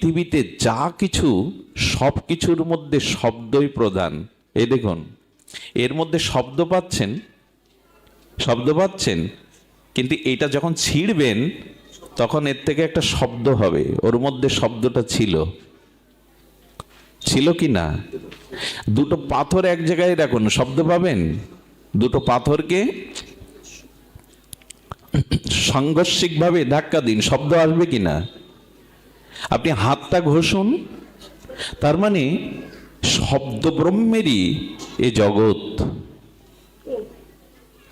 পৃথিবীতে যা কিছু, সব কিছুর মধ্যে শব্দই প্রধান। এই দেখুন, এর মধ্যে শব্দ পাচ্ছেন শব্দ পাচ্ছেন, কিন্তু এটা যখন ছিঁড়বেন, তখন এর থেকে একটা শব্দ হবে, ওর মধ্যে শব্দটা ছিল। ছিল কি না? দুটো পাথর এক জায়গায় রাখুন, শব্দ পাবেন? দুটো পাথরকে সাংঘর্ষিকভাবে ধাক্কা দিন, শব্দ আসবে কি না? আপনি হাতটা ঘষুন। তার মানে শব্দ ব্রহ্মেরই এ জগৎ।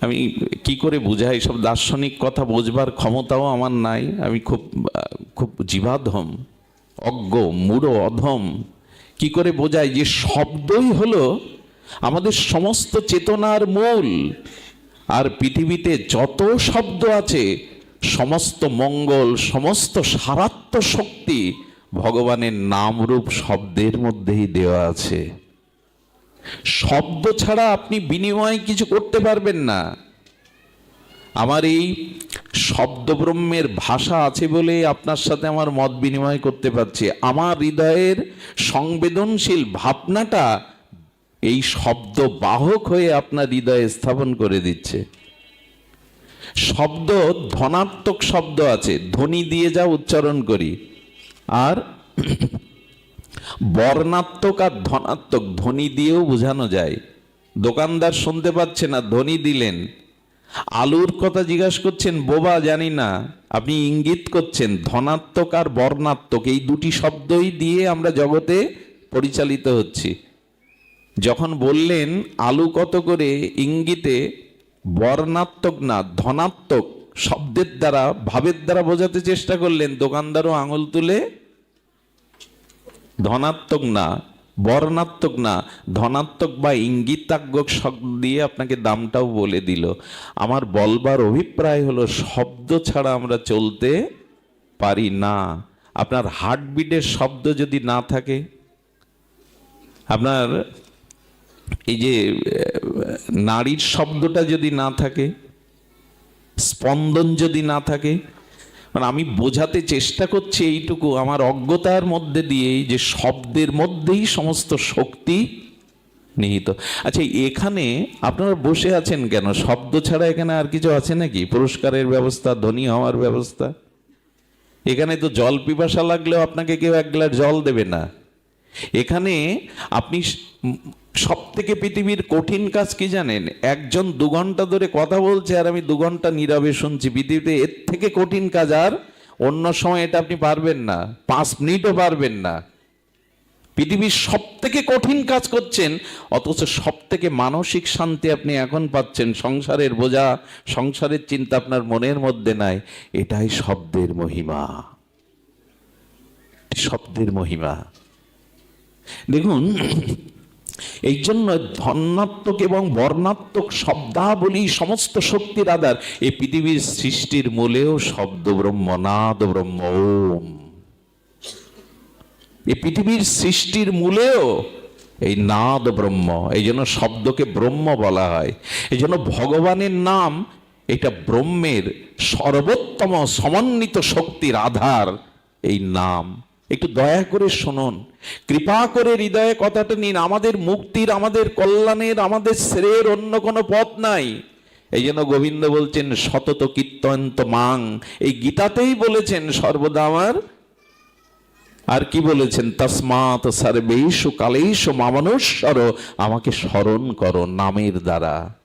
আমি কি করে বুঝাই? সব দার্শনিক কথা বোঝবার ক্ষমতাও আমার নাই। আমি খুব খুব জীবাধম, অজ্ঞ, মূঢ়, অধম। কি করে বোঝাই যে শব্দই হলো আমাদের সমস্ত চেতনার মূল। আর পৃথিবীতে যত শব্দ আছে সমস্ত মঙ্গল, সমস্ত সারাত্ম শক্তি ভগবানের নামরূপ শব্দের মধ্যেই দেওয়া আছে। শব্দ ছাড়া আপনি বিনিময় কিছু করতে পারবেন না। আমার এই শব্দব্রহ্মের ভাষা আছে বলে আপনার সাথে আমার মত বিনিময় করতে পারছি। আমার হৃদয়ের সংবেদনশীল ভাবনাটা এই শব্দ বাহক হয়ে আপনার হৃদয়ে স্থাপন করে দিচ্ছে। শব্দ, ধনাত্মক শব্দ আছে। ধ্বনি দিয়ে যা উচ্চারণ করি। আর বর্ণাত্মক আর ধনাত্মক, ধ্বনি দিয়েও বোঝানো যায়। দোকানদার শুনতে পাচ্ছে না, ধ্বনি দিলেন। আলুর কথা জিজ্ঞাসা করছেন, বোবা, জানি না। আপনি ইঙ্গিত করছেন, ধনাত্মক আর বর্ণাত্মক, এই দুটি শব্দই দিয়ে আমরা জগতে পরিচালিত হচ্ছি। যখন বললেন, আলু কত করে? ইঙ্গিতে বর্ণাত্মক না, ধনাত্মক শব্দের দ্বারা, ভাবের দ্বারা বোঝাতে চেষ্টা করলেন দোকানদারও আঙুল তুলে। ধনাত্মক না, বর্ণাত্মক না, ধনাত্মক বা ইঙ্গিতাজ্ঞক শব্দ দিয়ে আপনাকে দামটাও বলে দিল। আমার বলবার অভিপ্রায় হলো, শব্দ ছাড়া আমরা চলতে পারি না। আপনার হার্টবিটের শব্দ যদি না থাকে, আপনার এই যে নারীর শব্দটা যদি না থাকে, স্পন্দন যদি না থাকে মানে আমি বোঝাতে চেষ্টা করছি এইটুকু, আমার অজ্ঞতার মধ্যে দিয়েই যে শব্দের মধ্যেই সমস্ত শক্তি নিহিত। আচ্ছা এখানে আপনারা বসে আছেন কেন? শব্দ ছাড়া এখানে আর কিছু আছে নাকি? পুরস্কারের ব্যবস্থা, ধনী হওয়ার ব্যবস্থা? এখানে তো জল পিপাসা লাগলেও আপনাকে কেউ এক গ্লাস জল দেবে না। এখানে আপনি সব থেকে পৃথিবীর কঠিন কাজ কি জানেন? একজন দু ঘণ্টা ধরে কথা বলছে আর আমি দু ঘণ্টা নীরবে শুনছি। পৃথিবীতে এর থেকে কঠিন কাজ আর অন্য সময় এটা আপনি পারবেন না। পাঁচ মিনিটও পারবেন না। পৃথিবীর সব থেকে কঠিন কাজ করছেন, অথচ সব থেকে মানসিক শান্তি আপনি এখন পাচ্ছেন। সংসারের বোঝা, সংসারের চিন্তা আপনার মনের মধ্যে নাই। এটাই শব্দের মহিমা। শব্দের মহিমা। দেখুন এই জন্য ধনাত্মক এবং বর্ণাত্মক শব্দাবলী সমস্ত শক্তির আধার। এই পৃথিবীর সৃষ্টির মূলেও শব্দ ব্রহ্ম নাদ ব্রহ্ম ওম। এই পৃথিবীর সৃষ্টির মূলেও এই নাদ ব্রহ্ম এই জন্য শব্দকে ব্রহ্ম বলা হয়। এই জন্য ভগবানের নাম এটা ব্রহ্মের সর্বোত্তম সমন্বিত শক্তির আধার, এই নাম। একটু দয়া করে শুনুন। কৃপা করে হৃদয়ে কথাটা নিন। আমাদের মুক্তির, আমাদের কল্যাণের, আমাদের শ্রেয়ের অন্য কোনো পথ নাই। এই জন্য গোবিন্দ বলছেন, সতত কীর্তন্ত মাং। এই গীতাতেই বলেছেন, সর্বদা আমার। আর কি বলেছেন? তসমাত সর্বেশু কালেশু মামনুষ্বর আমাকে স্মরণ করো নামের দ্বারা।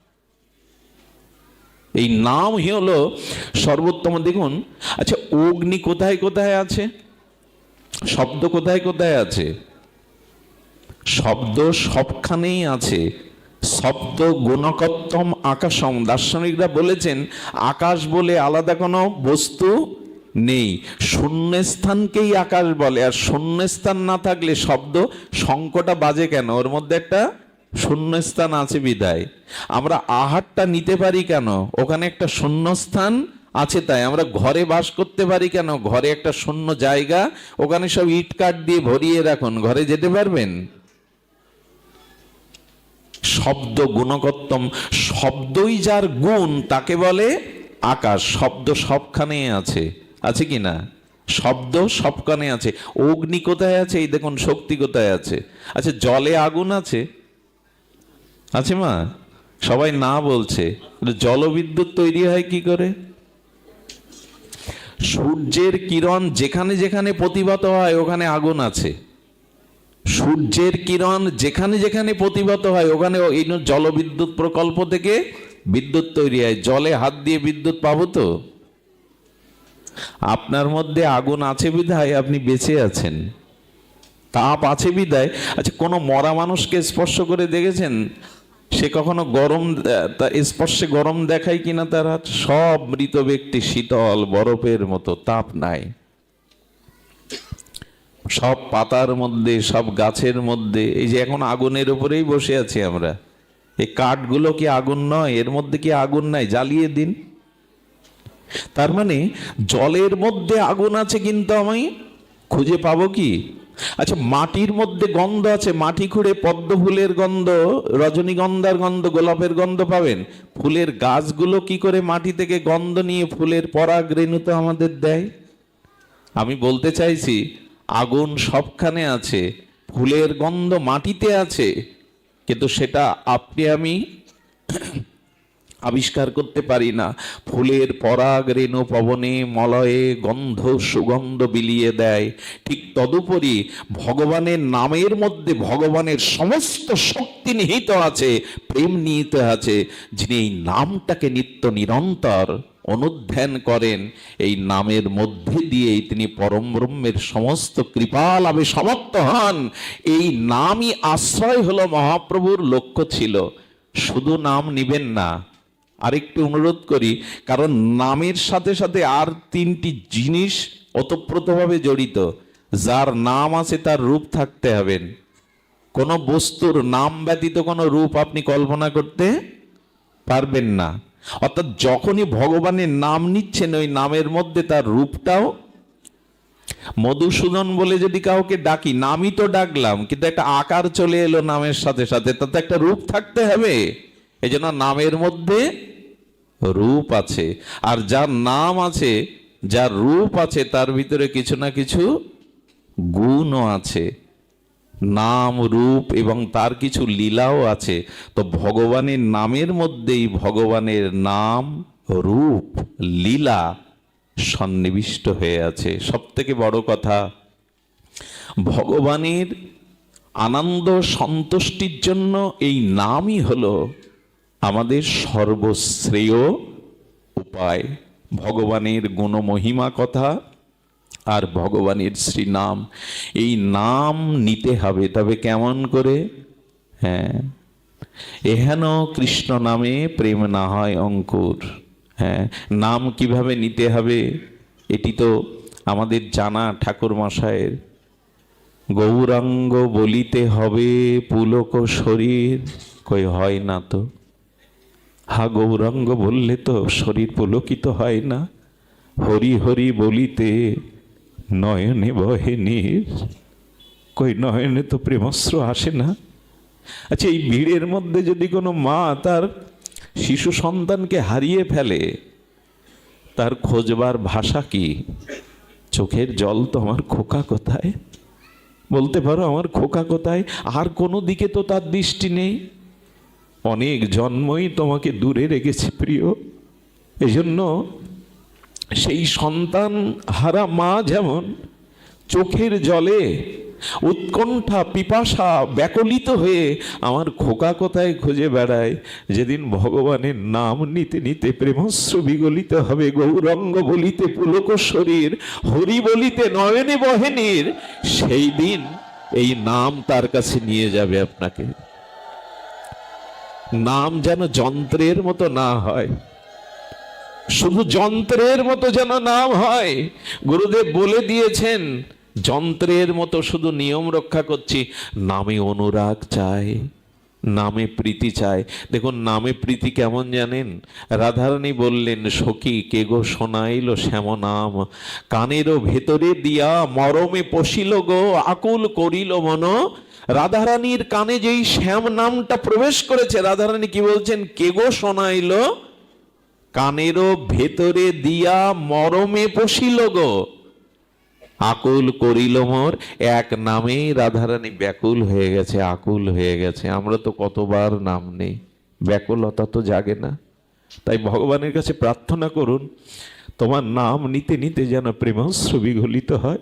এই নামই হলো সর্বোত্তম। দেখুন আচ্ছা অগ্নি কোথায় কোথায় আছে? শব্দ কোথায় কোথায় আছে? শব্দ সবখানেই আছে। শব্দ গুণকত্তম আকাশম। দার্শনিকরা বলেছেন, আকাশ বলে আলাদা কোনো বস্তু নেই। শূন্যস্থানকেই আকাশ বলে, আর শূন্যস্থান না থাকলে শব্দ শঙ্কটা বাজে কেন? ওর মধ্যে একটা শূন্যস্থান আছে বিদায়। আমরা আহারটা নিতে পারি কেন? ওখানে একটা শূন্যস্থান আছে তাই, আমরা ঘরে বাস করতে পারি কেন? ঘরে একটা শূন্য জায়গা, ওখানে সব ইট কাঠ দিয়ে ভরিয়ে রাখুন, ঘরে যেতে পারবেন? শব্দ গুণকত্তম, শব্দই যার গুণ তাকে বলে আকাশ, শব্দ সবখানে আছে আছে কি না? শব্দ সবখানে আছে, অগ্নি কোথায় আছে? এই দেখুন, শক্তি কোথায় আছে? আচ্ছা জলে আগুন আছে? আছে মা? সবাই না বলছে জলবিদ্যুৎ তৈরি হয় কি করে? সূর্যের কিরণ যেখানে যেখানে প্রতিভাত হয়, ওখানে আগুন আছে। সূর্যের কিরণ যেখানে যেখানে প্রতিভাত হয়, ওখানে এই জলবিদ্যুৎ প্রকল্প থেকে বিদ্যুৎ তৈরি হয়। জলে হাত দিয়ে বিদ্যুৎ পাবো তো? আপনার মধ্যে আগুন আছে বিধায় আপনি বেঁচে আছেন। তাপ আছে বিদায় আচ্ছা কোনো মরা মানুষকে স্পর্শ করে দেখেছেন? সে কখনো গরম স্পর্শে গরম দেখায় কিনা তার হাত? সব মৃত ব্যক্তি শীতল, বরফের মতো, তাপ নাই। সব পাতার মধ্যে, সব গাছের মধ্যে, এই যে এখন আগুনের উপরেই বসে আছি আমরা। এই কাঠগুলো কি আগুন নয়? এর মধ্যে কি আগুন নাই? জ্বালিয়ে দিন। তার মানে জলের মধ্যে আগুন আছে কিন্তু আমি খুঁজে পাবো কি? আচ্ছা মাটির মধ্যে গন্ধ আছে, মাটি খুঁড়ে পদ্ম ফুলের গন্ধ, রজনীগন্ধার গন্ধ, গোলাপের গন্ধ পাবেন। ফুলের গাছগুলো কি করে মাটি থেকে গন্ধ নিয়ে ফুলের পরাগ রেণুতে আমাদের দেয়? আমি বলতে চাইছি, আগুন সবখানে আছে, ফুলের গন্ধ মাটিতে আছে, কিন্তু সেটা আপনি আমি আবিষ্কার করতে পারি না। ফুলের পরাগ রেণু পবনে মলয়ে গন্ধ সুগন্ধ বিলিয়ে দেয়। ঠিক তদুপরি ভগবানের নামের মধ্যে ভগবানের সমস্ত শক্তি নিহিত আছে, প্রেম নিহিত আছে। যিনি এই নামটাকে নিত্য নিরন্তর অনুধ্যান করেন, এই নামের মধ্যে দিয়েই তিনি পরম ব্রহ্মের সমস্ত কৃপা লাভে সমর্থ হন। এই নামই আশ্রয় হলো মহাপ্রভুর লক্ষ্য ছিল। শুধু নাম নিবেন না আরেকটু অনুরোধ করি, কারণ নামের সাথে সাথে আর তিনটি জিনিস ওতপ্রোতভাবে জড়িত, যার নাম আছে তার রূপ থাকতে হবেন কোন বস্তুর নাম ব্যতীত কোনো রূপ আপনি কল্পনা করতে পারবেন না। অর্থাৎ যখনই ভগবানের নাম নিচ্ছেন, ওই নামের মধ্যে তার রূপটাও মধুসূদন বলে যদি কাউকে ডাকি, নামই তো ডাকলাম, কিন্তু একটা আকার চলে এলো নামের সাথে সাথে, তাতে একটা রূপ থাকতে হবে। এই জন্য নামের মধ্যে রূপ আছে। আর যার নাম আছে, যার রূপ আছে, তার ভিতরে কিছু না কিছু গুণও আছে। নাম, রূপ এবং তার কিছু লীলাও আছে। তো ভগবানের নামের মধ্যেই ভগবানের নাম, রূপ, লীলা সন্নিবিষ্ট হয়ে আছে। সব থেকে বড় কথা, ভগবানের আনন্দ সন্তুষ্টির জন্য এই নামই হলো আমাদের সর্বশ্রেয় উপায়, ভগবানের গুণমহিমা কথা আর ভগবানের শ্রীনাম। এই নাম নিতে হবে, তবে কেমন করে? হ্যাঁ। এহেন কৃষ্ণ নামে প্রেম না হয় অঙ্কুর। হ্যাঁ। নাম কীভাবে নিতে হবে? এটি তো আমাদের জানা ঠাকুর মশায়ের গৌরাঙ্গ বলিতে হবে, পুলক শরীর, কই হয় না তো? হা গৌরাঙ্গ বললে তো শরীর পুলকিত হয় না। হরি হরি বলিতে নয়নে বহে নীর। কই নয়নে তো প্রেমস্র আসে না। আচ্ছা এই ভিড়ের মধ্যে যদি কোনো মা তার শিশু সন্তানকে হারিয়ে ফেলে, তার খোঁজবার ভাষা কি? চোখের জল তো আমার খোকা কোথায়? বলতে পারো আমার খোকা কোথায়? আর কোনো দিকে তো তার দৃষ্টি নেই। অনেক জন্মই তোমাকে দূরে রেখেছে প্রিয়। এজন্য সেই সন্তান হারা মা যেমন চোখের জলে উৎকণ্ঠা, পিপাসা ব্যাকলিত হয়ে আমার খোকা কোথায় খুঁজে বেড়ায়? যেদিন ভগবানের নাম নিতে নিতে প্রেমশ্র বিগলিত হবে, গৌরঙ্গ বলিতে পুলক শরীর, হরি বলিতে নয়নে বহেনীর, সেই দিন এই নাম তার কাছে নিয়ে যাবে আপনাকে। নাম যেন যন্ত্রের মতো না হয়। শুধু যন্ত্রের মতো যেন নাম হয়। গুরুদেব বলে দিয়েছেন, যন্ত্রের মতো শুধু নিয়ম রক্ষা করছি। নামে অনুরাগ চাই, নামে প্রীতি চায় দেখুন, নামে প্রীতি কেমন জানেন? রাধারানী বললেন, সখী, কে গো শোনাইল শ্যাম নাম? কানেরও ভেতরে দিয়া মরমে পশিল গো, আকুল করিল মন? রাধারানীর কানে যেই শ্যাম নামটা প্রবেশ করেছে, রাধারানী কি বলছেন? কে গো শোনাইলো? কানেরও ভেতরে দিয়া মরমে পশিল গো। আকুল করিল মোর, এক নামেই রাধারানী ব্যাকুল হয়ে গেছে, আকুল হয়ে গেছে। আমরা তো কতবার নাম নেই, ব্যাকুলতা তো জাগে না। তাই ভগবানের কাছে প্রার্থনা করুন, তোমার নাম নিতে নিতে যেন প্রেমাশ্রু বিগলিত হয়।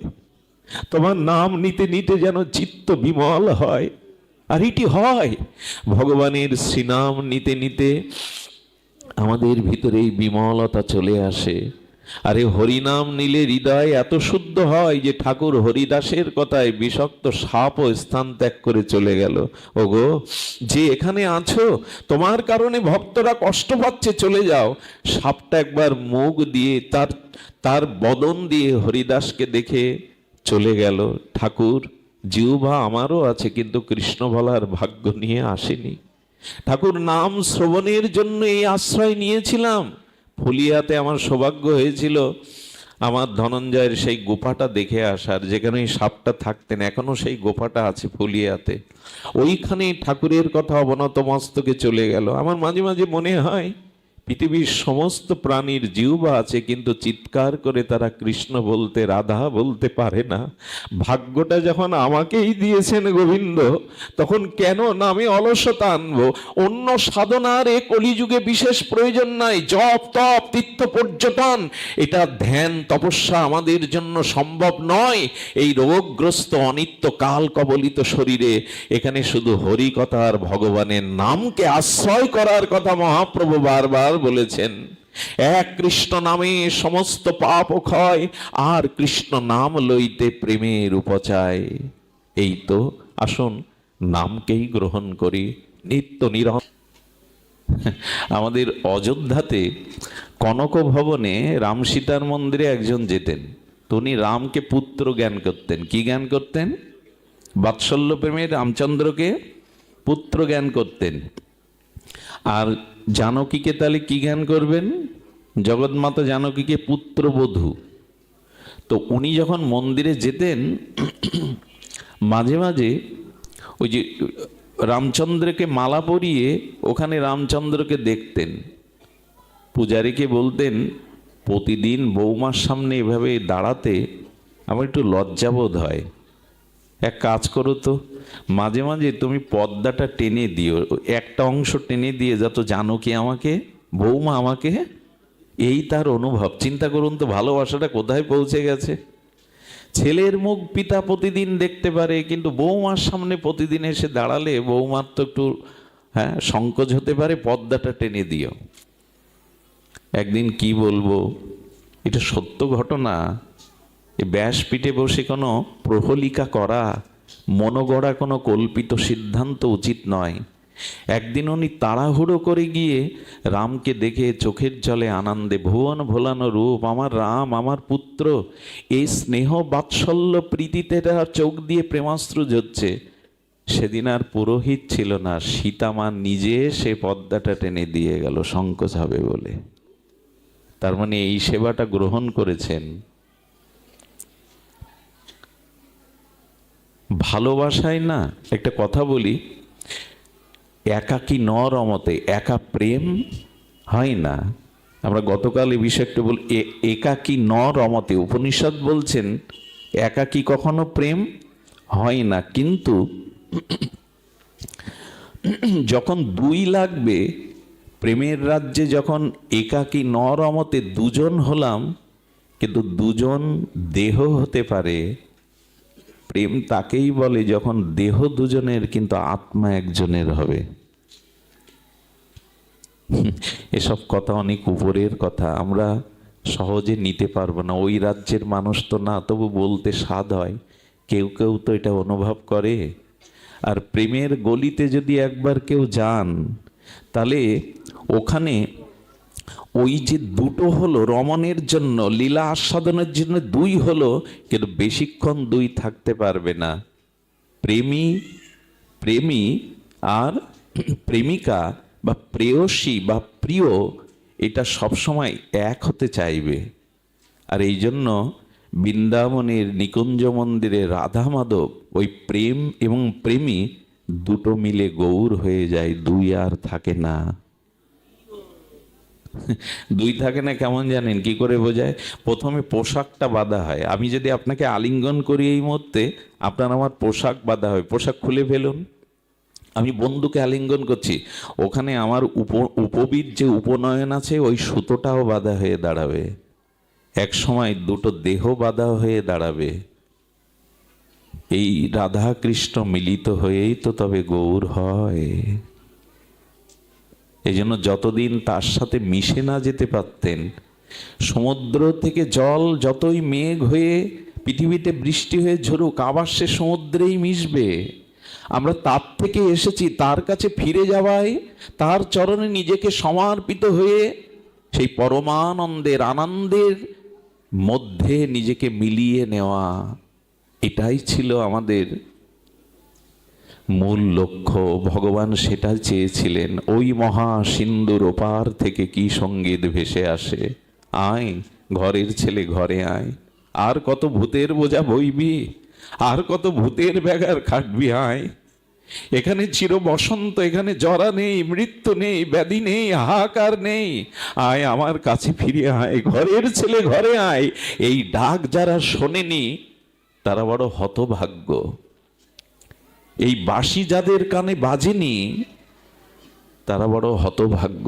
তোমার নাম নিতে নিতে যেন চিত্ত বিমল হয়। আর এটি হয়, ভগবানের শ্রীনাম নিতে নিতে আমাদের ভিতরে এই বিমলতা চলে আসে। আরে হরিনাম নিলে হৃদয় এত শুদ্ধ হয় যে ঠাকুর হরিদাসের কথায় বিষাক্ত সাপও স্থান ত্যাগ করে চলে গেল। ওগো, যে এখানে আছো, তোমার কারণে ভক্তরা কষ্ট পাচ্ছে, চলে যাও। সাপটা একবার মুখ দিয়ে তার তার বদন দিয়ে হরিদাসকে দেখে চলে গেল। ঠাকুর জিউভা আমারও আছে কিন্তু কৃষ্ণ বলার ভাগ্য নিয়ে আসেনি। ঠাকুর, নাম শ্রবণের জন্য এই আশ্রয় নিয়েছিলাম। ফুলিয়াতে আমার সৌভাগ্য হয়েছিল আমার ধনঞ্জয়ের সেই গোপাটা দেখে আসার, যেখানে ওই সাপটা থাকতেন, এখনও সেই গোপাটা আছে ফুলিয়াতে। ওইখানে ঠাকুরের কথা অবনত মস্তকে চলে গেল। আমার মাঝে মাঝে মনে হয় পৃথিবীর সমস্ত প্রাণীর জিহ্বা আছে, কিন্তু চিৎকার করে তারা কৃষ্ণ বলতে, রাধা বলতে পারে না। ভাগ্যটা যখন আমাকেই দিয়েছেন গোবিন্দ, তখন কেন না আমি অলসতা আনব? অন্য সাধনার এ কলিযুগে বিশেষ প্রয়োজন নাই। জপ, তপ, তীর্থ পর্যটন, এটা ধ্যান, তপস্যা আমাদের জন্য সম্ভব নয়। এই রোগগ্রস্ত অনিত্য কাল কবলিত শরীরে, এখানে শুধু হরিকথা আর ভগবানের নামকে আশ্রয় করার কথা মহাপ্রভু বারবার বলেছেন, এক কৃষ্ণ নামে সমস্ত পাপ ক্ষয়, আর কৃষ্ণ নাম লইতে প্রেমের উপচায়। এই তো, আসুন নামকেই গ্রহণ করি, নিত্য নিরহ আমাদের অযোধ্যাতে কনক ভবনে রাম সীতার মন্দিরে একজন যেতেন। তো উনি রামকে পুত্র জ্ঞান করতেন। কি জ্ঞান করতেন? বাৎসল্য প্রেমে রামচন্দ্রকে পুত্র জ্ঞান করতেন। আর জানকীকে তাহলে কি জ্ঞান করবেন? জগৎমাতা জানকীকে পুত্রবধূ। তো উনি যখন মন্দিরে যেতেন, মাঝে মাঝে ওই যে রামচন্দ্রকে মালা পরিয়ে ওখানে রামচন্দ্রকে দেখতেন। পূজারীকে বলতেন, প্রতিদিন বৌমার সামনে এভাবে দাঁড়াতে আমার একটু লজ্জাবোধ হয়। এক কাজ করো তো। মাঝে মাঝে তুমি পর্দাটা টেনে দিও, একটা অংশ টেনে দিয়ে যত জানো কি আমাকে, বৌমা আমাকে, এই তার অনুভব। চিন্তা করুন তো, ভালোবাসাটা কোথায় পৌঁছে গেছে? ছেলের মুখ পিতা প্রতিদিন দেখতে পারে, কিন্তু বৌমার সামনে প্রতিদিন এসে দাঁড়ালে বৌমার তো একটু হ্যাঁ সংকোচ হতে পারে পর্দাটা টেনে দিও। একদিন কি বলব, এটা সত্য ঘটনা। ব্যাসপীঠে বসে কোনো প্রহলিকা করা মনোগড়া কোনো কল্পিত সিদ্ধান্ত উচিত নয়। একদিন উনি তাড়াহুড়ো করে গিয়ে রামকে দেখে চোখের জলে আনন্দে, ভুবন ভোলানো রূপ, আমার রাম, আমার পুত্র, এই স্নেহ বাৎসল্য প্রীতিতে তার চোখ দিয়ে প্রেমাস্ত্র ঝরছে সেদিন আর পুরোহিত ছিল না, সীতামা নিজে সে পদ্মাটা টেনে দিয়ে গেল, সংকোচ হবে বলে। তার মানে এই সেবাটা গ্রহণ করেছেন ভালোবাসায় না, একটা কথা বলি, একাকী ন রমতে একা প্রেম হয় না। আমরা গতকাল এই বিষয়ে একটু বল, এ- একাকী ন রমতে উপনিষদ বলছেন, একাকী কখনো প্রেম হয় না, কিন্তু যখন দুই লাগবে, প্রেমের রাজ্যে যখন একাকী ন রমতে দুজন হলাম, কিন্তু দুজন দেহ হতে পারে প্রেম তাকেই বলে যখন দেহ দুজনের, কিন্তু আত্মা একজনের হবে। এসব কথা অনেক উপরের কথা, আমরা সহজে নিতে পারব না। ওই রাজ্যের মানুষ তো না, তবু বলতে স্বাদ হয়। কেউ কেউ তো এটা অনুভব করে। আর প্রেমের গলিতে যদি একবার কেউ যান, তাহলে ওখানে ওই যে দুটো হলো রমণের জন্য, লীলা আস্বাদনের জন্য দুই হলো, কিন্তু বেশিক্ষণ দুই থাকতে পারবে না। প্রেমী প্রেমী আর প্রেমিকা বা প্রেয়সী বা প্রিয়, এটা সবসময় এক হতে চাইবে। আর এই জন্য বৃন্দাবনের নিকুঞ্জ মন্দিরে রাধা মাধব, ওই প্রেম এবং প্রেমী দুটো মিলে গৌর হয়ে যায়, দুই আর থাকে না। দুই থাকে না কেমন জানেন? কি করে বোঝায়? প্রথমে পোশাকটা বাঁধা হয়। আমি যদি আপনাকে আলিঙ্গন করি এই মুহূর্তে, আপনার আমার পোশাক বাঁধা হয়। পোশাক খুলে ফেলুন। আমি বন্ধুকে আলিঙ্গন করছি। ওখানে আমার উপ উপবিদ যে উপনয়ন আছে, ওই সুতোটাও বাঁধা হয়ে দাঁড়াবে। এক সময় দুটো দেহ বাধা হয়ে দাঁড়াবে। এই রাধা কৃষ্ণ মিলিত হয়েই তো তবে গৌর হয়। এই জন্য যতদিন তার সাথে মিশে না যেতে পারতেন, সমুদ্র থেকে জল যতই মেঘ হয়ে পৃথিবীতে বৃষ্টি হয়ে ঝরুক, আবার সে সমুদ্রেই মিশবে। আমরা তার থেকে এসেছি, তার কাছে ফিরে যাওয়ায় তার চরণে নিজেকে সমর্পিত হয়ে সেই পরমানন্দের আনন্দের মধ্যে নিজেকে মিলিয়ে নেওয়া। এটাই ছিল আমাদের মূল লক্ষ্য, ভগবান সেটা চেয়েছিলেন, ওই মহা সিন্ধুর ওপার থেকে কি সংগীত ভেসে আসে? আয়, ঘরের ছেলে ঘরে আয়। আর কত ভূতের বোঝা বইবি? আর কত ভূতের ব্যাগার খাটবি আয়? এখানে চির বসন্ত, এখানে জরা নেই, মৃত্যু নেই, ব্যাধি নেই, হাহাকার নেই। আয় আমার কাছে ফিরে আয়, ঘরের ছেলে ঘরে আয়। এই ডাক যারা শোনেনি, তারা বড় হতভাগ্য। এই বাঁশি যাদের কানে বাজেনি, তারা বড় হতভাগ্য।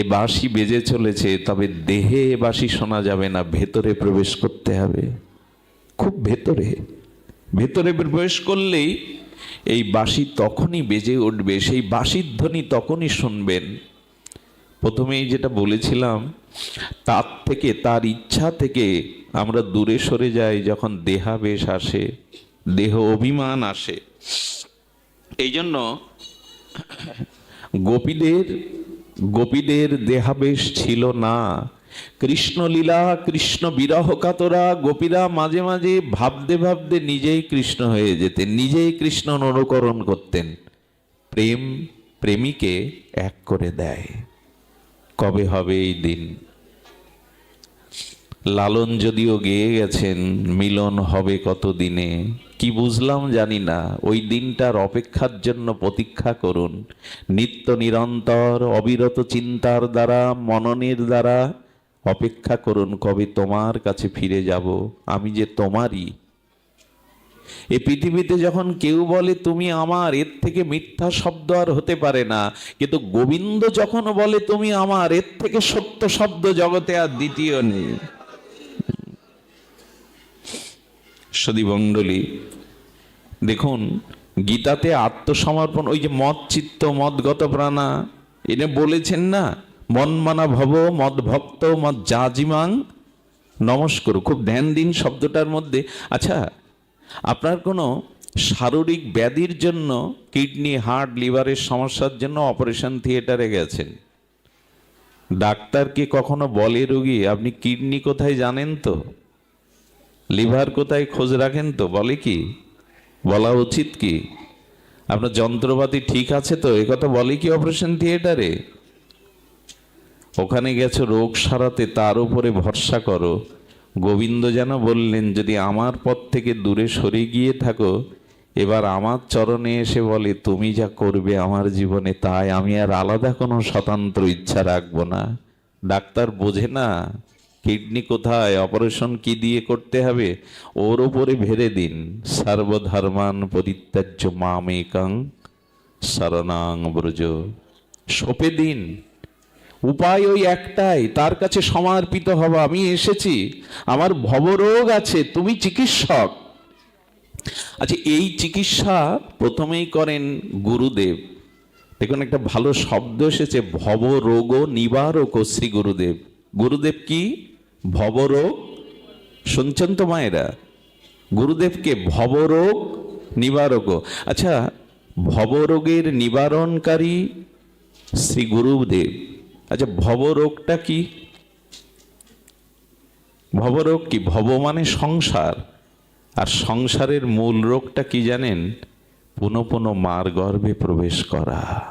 এ বাঁশি বেজে চলেছে, তবে দেহে এ বাঁশি শোনা যাবে না, ভেতরে প্রবেশ করতে হবে। খুব ভেতরে। ভেতরে প্রবেশ করলেই এই বাঁশি তখনই বেজে উঠবে, সেই বাঁশির ধ্বনি তখনই শুনবেন। প্রথমেই যেটা বলেছিলাম, তার থেকে, তার ইচ্ছা থেকে আমরা দূরে সরে যাই যখন দেহাবেশ আসে। দেহ অভিমান আসে। এই জন্য গোপীদের গোপীদের দেহাবেশ ছিল না। কৃষ্ণলীলা কৃষ্ণ বিরহ কাতরা, গোপীরা মাঝে মাঝে ভাবতে ভাবতে নিজেই কৃষ্ণ হয়ে যেতেন, নিজেই কৃষ্ণ অনুকরণ করতেন। প্রেম প্রেমিকে এক করে দেয়। কবে হবে এই দিন? লালন যদিও গেয়ে গেছেন, মিলন হবে কত দিনে কি বুঝলাম জানি না। ওই দিনটার অপেক্ষার জন্য প্রতীক্ষা করুন। নিত্য নিরন্তর অবিরত চিন্তার দ্বারা, মননের দ্বারা অপেক্ষা করুন কবে তোমার কাছে ফিরে যাব। আমি যে তোমারই। এ পৃথিবীতে যখন কেউ বলে, তুমি আমার এর থেকে মিথ্যা শব্দ আর হতে পারে না। কিন্তু গোবিন্দ যখন বলে, তুমি আমার এর থেকে সত্য শব্দ জগতে আর দ্বিতীয় নেই। সদীমণ্ডলী দেখুন, গীতাতে আত্মসমর্পণ, ওই যে মদ চিত্ত মদগত প্রাণা এনে বলেছেন না, মন মানা ভব, মদ ভক্ত, মদ জাজিমাং নমস্কার, খুব ধ্যান দিন শব্দটার মধ্যে। আচ্ছা আপনার কোনো শারীরিক ব্যাধির জন্য কিডনি, হার্ট, লিভারের সমস্যার জন্য অপারেশন থিয়েটারে গেছেন? ডাক্তারকে কখনো বলে রোগী, আপনি কিডনি কোথায় জানেন তো? লিভার কোথায় খোঁজ রাখেন তো? বলে কি? বলা উচিত কি? আপনার যন্ত্রপাতি ঠিক আছে তো? এ কথা বলে কি অপারেশন থিয়েটারে? ওখানে গেছো রোগ সারাতে, তার উপরে ভরসা করো। গোবিন্দ যেন বললেন, যদি আমার পথ থেকে দূরে সরে গিয়ে থাকো, এবার আমার চরণে এসে বলে, তুমি যা করবে আমার জীবনে, তাই আমি আর আলাদা কোনো স্বতন্ত্র ইচ্ছা রাখব না। ডাক্তার বোঝে না। কিডনি কোথায়? অপারেশন কি দিয়ে করতে হবে? ওর ওপরে ভেরে দিন। সর্বধর্মান পরিত্যাজ্য মামেকাং শরণাং ব্রজ। সপে দিন। উপায় ওই একটাই, তার কাছে সমর্পিত হওয়া। আমি এসেছি। আমার ভবরোগ আছে, তুমি চিকিৎসক। আচ্ছা এই চিকিৎসা প্রথমেই করেন গুরুদেব। দেখুন, একটা ভালো শব্দ এসেছে, ভবরোগ নিবারক শ্রী গুরুদেব। গুরুদেব কি? ভবরোগ, শুনছেন তো মায়েরা? গুরুদেবকে ভবরোগ, নিবারক। আচ্ছা ভবরোগের নিবারণকারী শ্রী গুরুদেব। আচ্ছা ভবরোগটা কি? ভবরোগ কি? ভব মানে সংসার। আর সংসারের মূল রোগটা কি জানেন? পুনঃ পুনঃ মার গর্ভে প্রবেশ করা।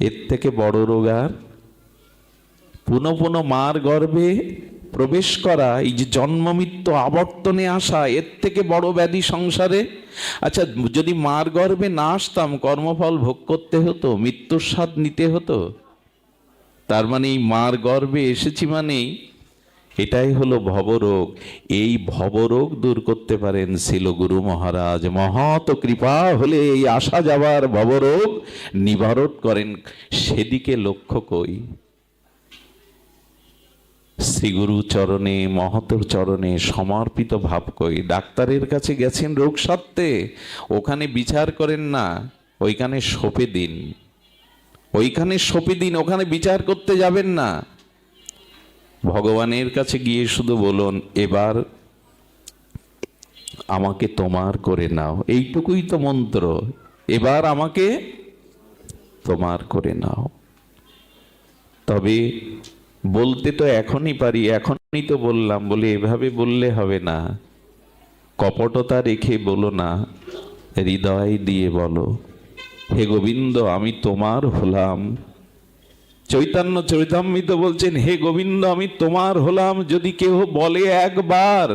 এর থেকে বড় রোগ আর? পুনঃ পুনঃ মার গর্ভে প্রবেশ করা, এই যে জন্ম, মৃত্যু, আবর্তনে আসা, এর থেকে বড় ব্যাধি সংসারে? আচ্ছা যদি মার গর্ভে না আসতাম, কর্মফল ভোগ করতে হতো, মৃত্যুর স্বাদ নিতে হতো? তার মানে এই মার গর্ভে এসেছি মানেই এটাই হলো ভবরোগ। এই ভবরোগ দূর করতে পারেন শিল গুরু মহারাজ। মহৎ কৃপা হলে এই আসা যাবার ভবরোগ নিবারণ করেন। সেদিকে লক্ষ্য কই। শ্রীগুরু চরণে মহতর চরণে সমর্পিত ভাব কই। ডাক্তারের কাছে গেছেন রোগ সত্ত্বে, ওখানে বিচার করেন না, ওইখানে সপে দিন। ওইখানে সপে দিন, ওখানে বিচার করতে যাবেন না। ভগবানের কাছে গিয়ে শুধু বলুন, এবার আমাকে তোমার করে নাও। এইটুকুই তো মন্ত্র। এবার আমাকে তোমার করে নাও। তবে বলতে তো এখনই পারি, এখনই তো বললাম, বলে এভাবে বললে হবে না। কপটতা রেখে বলো না, হৃদয় দিয়ে বলো, হে গোবিন্দ, আমি তোমার হলাম। চৈতন্য চৈতামৃত বলছেন, হে গোবিন্দ, আমি তোমার হলাম যদি কেউ বলে একবার,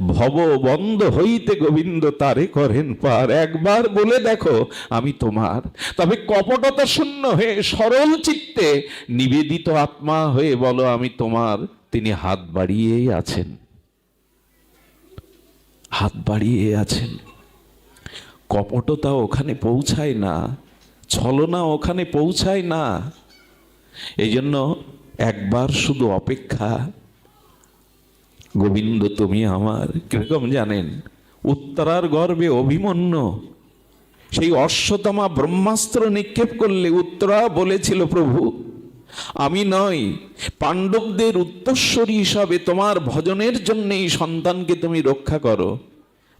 ভব বন্ধ হইতে গোবিন্দ তারে করেন পার। একবার বলে দেখো আমি তোমার। তবে কপটতা শূন্য হয়ে সরল চিত্তে নিবেদিত আত্মা হয়ে বলো আমি তোমার। তিনি হাত বাড়িয়েই আছেন। হাত বাড়িয়ে আছেন। কপটতা ওখানে পৌঁছায় না, ছলনা ওখানে পৌঁছায় না। এই জন্য একবার শুধু অপেক্ষা, গোবিন্দ, তুমি আমার কীরকম জানেন? উত্তরার গর্বে অভিমন্যু। সেই অশ্বতমা ব্রহ্মাস্ত্র নিক্ষেপ করলে উত্তরা বলেছিল, প্রভু, আমি নয় পাণ্ডবদের উত্তরস্বরী হিসাবে তোমার ভজনের জন্য এই সন্তানকে তুমি রক্ষা করো।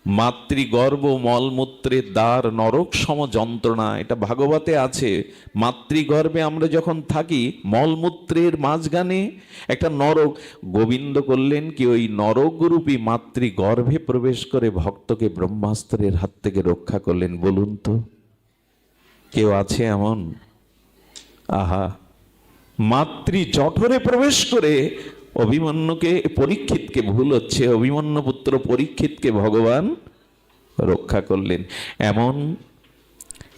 মাতৃগর্ভ মলমূত্রের দ্বার নরক সম যন্ত্রণা, এটা ভাগবতে আছে। মাতৃগর্ভে আমরা যখন থাকি, মলমূত্রের মাঝখানে একটা নরক, গোবিন্দ করলেন কি ওই নরকরূপী মাতৃগর্ভে প্রবেশ করে ভক্তকে ব্রহ্মাস্ত্রের হাত থেকে রক্ষা করলেন। বলুন তো, কেউ আছে এমন? আহা, মাতৃ জঠরে প্রবেশ করে অভিমন্যুকে পরীক্ষিতকে ভুল হচ্ছে, অভিমন্যু পুত্র পরীক্ষিতকে ভগবান রক্ষা করলেন। এমন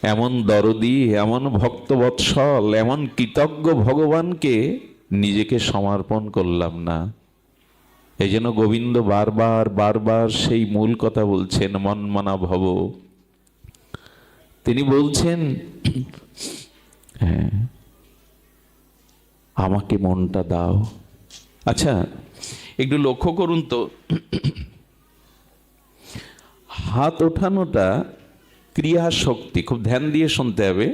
এমন দরদি, এমন ভক্তবৎসল এমন কৃতজ্ঞ ভগবানকে নিজেকে সমর্পণ করলাম না। এই জন্য গোবিন্দ বারবার বারবার সেই মূল কথা বলছেন মনমনা ভব। তিনি বলছেন হ্যাঁ আমাকে মনটা দাও। আচ্ছা একটু লক্ষ্য করুন তো। হাত ওঠানোটা ক্রিয়া শক্তি খুব ধ্যান দিয়ে শুনতে হবে।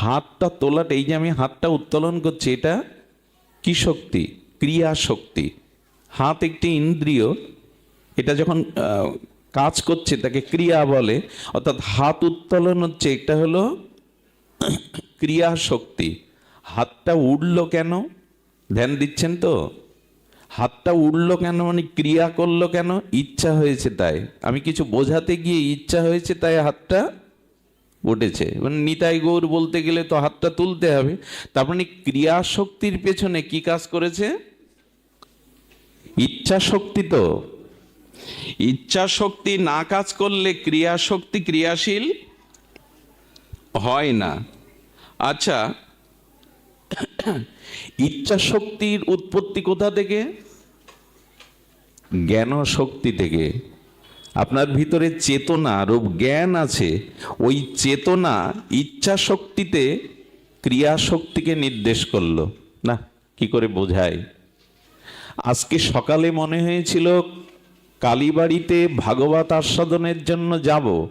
হাতটা তোলাটা, এই যে আমি হাতটা উত্তোলন করছি, এটা কি শক্তি? ক্রিয়া শক্তি হাত একটি ইন্দ্রিয়, এটা যখন কাজ করছে, তাকে ক্রিয়া বলে। অর্থাৎ হাত উত্তোলন হচ্ছে এটা হলো ক্রিয়া শক্তি হাতটা উঠল কেন? ধ্যান দিচ্ছেন তো? হাতটা উঠল কেন মানে ক্রিয়া করল কেন? ইচ্ছা হয়েছে তাই। আমি কিছু বোঝাতে গিয়ে ইচ্ছা হয়েছে তাই হাতটা উঠেছে। মানে নিতাই গৌর বলতে গেলে তো হাতটা তুলতে হবে। তার মানে ক্রিয়া শক্তির পেছনে কি কাজ করেছে? ইচ্ছা শক্তি তো। ইচ্ছা শক্তি না কাজ করলে ক্রিয়া শক্তি ক্রিয়াশীল হয় না। আচ্ছা ইচ্ছা শক্তির উৎপত্তি কোথা থেকে? জ্ঞান শক্তি থেকে। আপনার ভিতরে চেতনা, রূপ জ্ঞান আছে। ওই চেতনা ইচ্ছা শক্তিতে ক্রিয়া শক্তিকে নির্দেশ করল। না, কি করে বোঝায়? আজকে সকালে মনে হয়েছিল, কালীবাড়িতে ভাগবত আস্বাদনের জন্য যাব।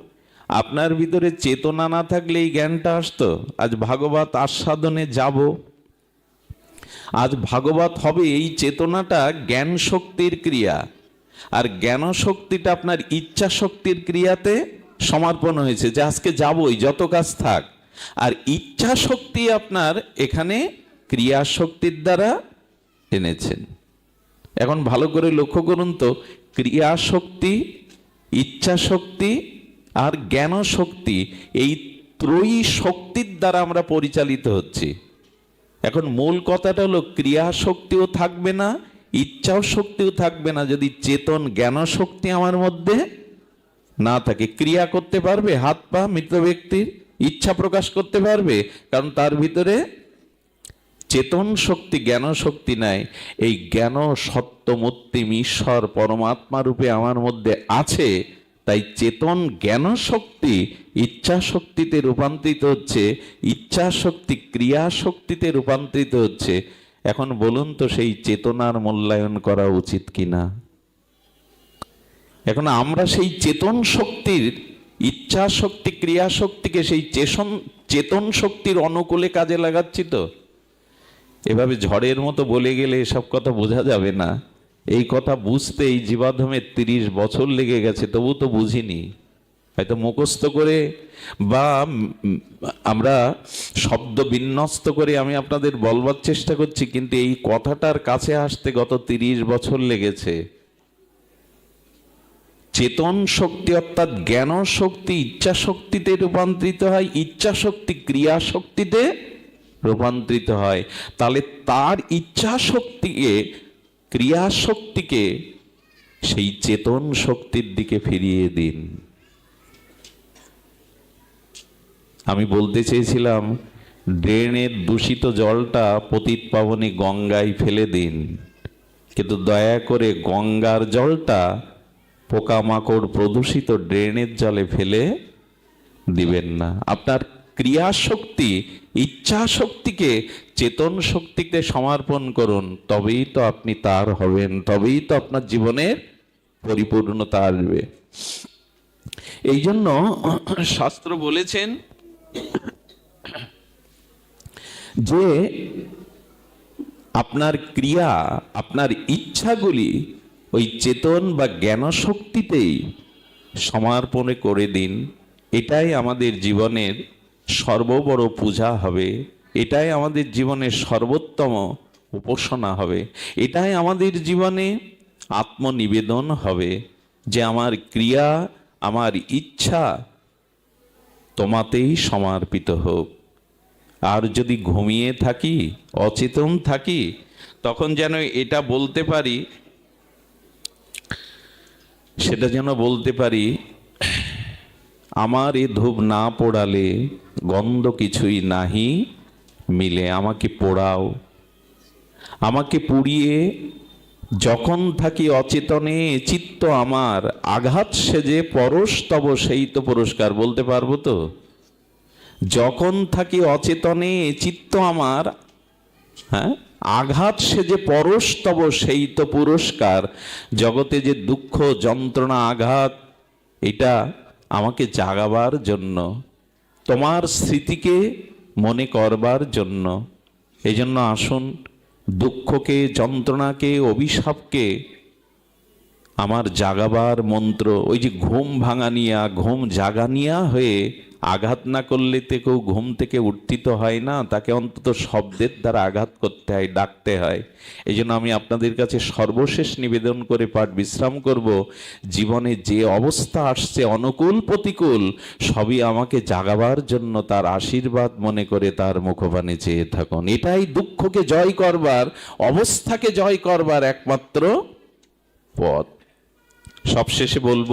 আপনার ভিতরে চেতনা না থাকলে এই জ্ঞানটা আসতো। আজ ভাগবত আস্বাদনে যাব। আজ ভাগবত হবে এই চেতনাটা জ্ঞান শক্তির ক্রিয়া। আর জ্ঞান শক্তিটা আপনার ইচ্ছা শক্তির ক্রিয়াতে সমর্পণ হয়েছে যে আজকে যাবই, যত কাজ থাক। আর ইচ্ছা শক্তি আপনার এখানে ক্রিয়া শক্তির দ্বারা এনেছেন। এখন ভালো করে লক্ষ্য করুন তো ক্রিয়া শক্তি ইচ্ছা শক্তি আর জ্ঞান শক্তি এই ত্রয়ী শক্তির দ্বারা আমরা পরিচালিত হচ্ছি। এখন মূল কথাটা হলো ক্রিয়া শক্তিও থাকবে না, ইচ্ছাও শক্তিও থাকবে না, যদি চেতন জ্ঞান শক্তি আমার মধ্যে না থাকে। ক্রিয়া করতে পারবে, হাত পা মৃত ব্যক্তির ইচ্ছা প্রকাশ করতে পারবে, কারণ তার ভিতরে চেতন শক্তি, জ্ঞান শক্তি নাই। এই জ্ঞান সত্যমূর্তিম ঈশ্বর, পরমাত্মা রূপে আমার মধ্যে আছে। তাই চেতন জ্ঞান শক্তি ইচ্ছা শক্তিতে রূপান্তরিত হচ্ছে ইচ্ছা শক্তি ক্রিয়া শক্তিতে রূপান্তরিত হচ্ছে। এখন বলুন তো, সেই চেতনার মূল্যায়ন করা উচিত কিনা? এখন আমরা সেই চেতন শক্তির ইচ্ছা শক্তি ক্রিয়া শক্তিকে সেই চেতন চেতন শক্তির অনুকূলে কাজে লাগাচ্ছি তো? এভাবে ঝড়ের মতো বলে গেলে এসব কথা বোঝা যাবে না। এই কথা বুঝতে এই জীবাধমে তিরিশ বছর লেগে গেছে, তবু তো বুঝিনি। হয়তো মুখস্থ করে বা আমরা শব্দ বিন্যস্ত করে আমি আপনাদের বলবার চেষ্টা করছি, কিন্তু এই কথাটার কাছে আসতে গত তিরিশ বছর লেগেছে। চেতন শক্তি অর্থাৎ জ্ঞান শক্তি ইচ্ছা শক্তিতে রূপান্তরিত হয় ইচ্ছা শক্তি ক্রিয়া শক্তিতে রূপান্তরিত হয়। তাহলে তার ইচ্ছা শক্তিকে ক্রিয়া শক্তিকে সেই চেতন শক্তির দিকে ফিরিয়ে দিন। আমি বলতে চেয়েছিলাম, ড্রেনের দূষিত জলটা পতিত পাবনে গঙ্গায় ফেলে দিন। কিন্তু দয়া করে গঙ্গার জলটা পোকামাকড় প্রদূষিত ড্রেনের জলে ফেলে দিবেন না। আপনার ক্রিয়া শক্তি ইচ্ছা শক্তিকে চেতন শক্তিকে সমর্পণ করুন, তবেই তো আপনি তার হবেন, তবেই তো আপনার জীবনের পরিপূর্ণতা আসবে। এই জন্য শাস্ত্র বলেছেন যে আপনার ক্রিয়া, আপনার ইচ্ছাগুলি ওই চেতন বা জ্ঞান শক্তিতেই সমর্পণে করে দিন। এটাই আমাদের জীবনের সর্ববড় পূজা হবে। এটাই আমাদের জীবনের সর্বোত্তম উপাসনা হবে। এটাই আমাদের জীবনে আত্মনিবেদন হবে যে আমার ক্রিয়া, আমার ইচ্ছা তোমাতেই সমর্পিত হোক। আর যদি ঘুমিয়ে থাকি, অচেতন থাকি, তখন যেন এটা বলতে পারি, সেটা যেন বলতে পারি, আমার এ ধূপ না পোড়ালে গন্ধ কিছুই নাহি মিলে আমাকে পোড়াও। আমাকে পুড়িয়ে যখন থাকি অচেতনে, চিত্ত আমার আঘাত সেজে পরশ তব সেই তো পুরস্কার, বলতে পারব তো? যখন থাকি অচেতনে, চিত্ত আমার হ্যাঁ আঘাত সে যে পরশ তব সেই তো পুরস্কার। জগতে যে দুঃখ, যন্ত্রণা, আঘাত, এটা আমাকে জাগাবার জন্য। তোমার স্মৃতিকে মনে করবার জন্য। এই জন্য আসুন, দুঃখকে, যন্ত্রণাকে, অভিশাপকে আমার জাগাবার মন্ত্র, ওই যে ঘুম ভাঙানিয়া, ঘুম জাগানিয়া হয়ে আঘাত না করলে তো কেউ ঘুম থেকে উত্থিত হয় না, তাকে অন্তত শব্দের দ্বারা আঘাত করতে হয়, ডাকতে হয়। এই জন্য আমি আপনাদের কাছে সর্বশেষ নিবেদন করে পাঠ বিশ্রাম করব। জীবনে যে অবস্থা আসছে অনুকূল, প্রতিকূল, সবই আমাকে জাগাবার জন্য তার আশীর্বাদ মনে করে তার মুখপানে চেয়ে থাকুন। এটাই দুঃখকে জয় করবার, অবস্থাকে জয় করবার একমাত্র পথ। সবশেষে বলব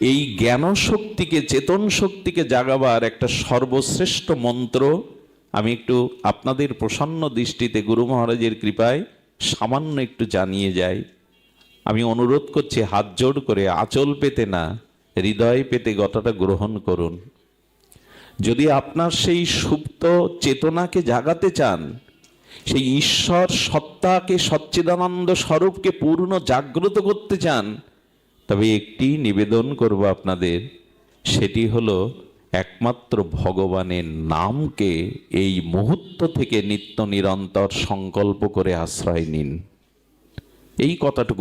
এই জ্ঞান শক্তিকে চেতন শক্তিকে জাগাবার একটা সর্বশ্রেষ্ঠ মন্ত্র আমি একটু আপনাদের প্রসন্ন দৃষ্টিতে গুরু মহারাজের কৃপায় সামান্য একটু জানিয়ে যাই। আমি অনুরোধ করছি, হাত জোড় করে আচল পেতে না, হৃদয় পেতে গতটা গ্রহণ করুন। যদি আপনার সেই সুপ্ত চেতনাকে জাগাতে চান, সেই ঈশ্বর সত্তাকে, সচ্চিদানন্দ স্বরূপকে পূর্ণ জাগ্রত করতে চান তবে একটি নিবেদন করব আপনাদের, সেটি হলো, একমাত্র ভগবানের নামকে এই মুহূর্ত থেকে নিত্য নিরন্তর সংকল্প করে আশ্রয় নিন। এই কথাটুকু